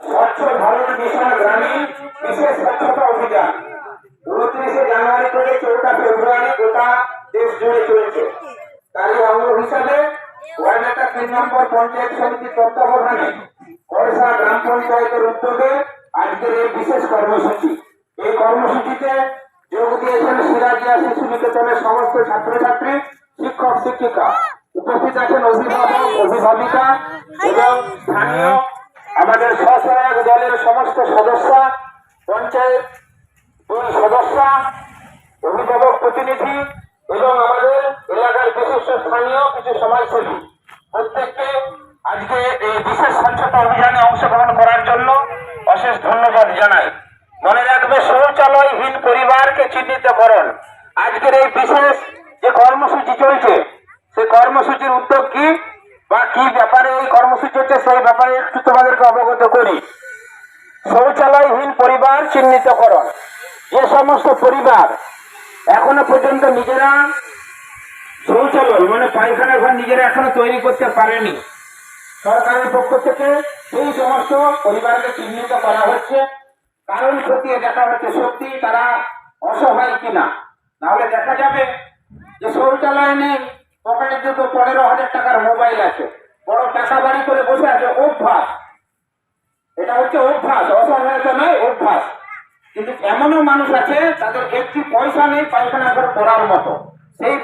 স্বচ্ছ ভারত মিশন গ্রামীণ বিশেষ স্বচ্ছতা অভিযান উনত্রিশে জানুয়ারি থেকে চৌঠা ফেব্রুয়ারি গোটা দেশ জুড়ে চলছে তারই অঙ্গ হিসাবে ওয়ার্ডেটা তিন নম্বর পঞ্চায়েত সমিতির তত্ত্বাবধানে করসা গ্রাম পঞ্চায়েতের উদ্যোগে আজকের এই বিশেষ কর্মসূচি এই কর্মসূচিতে যোগ দিয়েছেন সিরাজিয়া শিশু নিকেতনের সমস্ত ছাত্রছাত্রী, শিক্ষক, শিক্ষিকা। উপস্থিত আছেন অভিভাবক অভিভাবিকা এবং স্থানীয় আমাদের স্বসহায়ক দলের সমস্ত সদস্য পঞ্চায়েত দুই সদস্য অভিভাবক প্রতিনিধি এবং আমাদের এলাকার বিশিষ্ট স্থানীয় কিছু সমাজসেবী। প্রত্যেককে আজকে এই বিশেষ স্বচ্ছতা অভিযানে অংশগ্রহণ করার জন্য অশেষ ধন্যবাদ জানাই। মনে রাখবে শৌচালয়হীন পরিবারকে চিহ্নিত করুন। আজকের এই বিশেষ যে কর্মসূচি চলছে সেই কর্মসূচির উদ্যোগ কি বা কি ব্যাপারে এই কর্মসূচি হচ্ছে সেই ব্যাপারে একটু তোমাদেরকে অবগত করি। শৌচালয়হীন পরিবার চিহ্নিত চিহ্নিতকরণ। যে সমস্ত পরিবার এখনও পর্যন্ত নিজেরা শৌচালয় মানে পায়খানা ঘর নিজেরা এখনও তৈরি করতে পারেনি। সরকারের পক্ষ থেকে সেই সমস্ত পরিবারকে চিহ্নিত করা হচ্ছে। কারণ খতিয়ে দেখা হচ্ছে, সত্যি তারা অসহায় কিনা? নাহলে দেখা যাবে যে শৌচালয় নেই, পকেটে দুটো পনেরো হাজার টাকার মোবাইল আছে। বড় টাকা বাড়ি করে বসে আছে অভ্যাস। এটা হচ্ছে অভ্যাস, অসহায়তা নয়, অভ্যাস। কিন্তু এমনও মানুষ আছে, তাদের একটি পয়সা নেই পায়খানা করে পড়ার মতো। সেই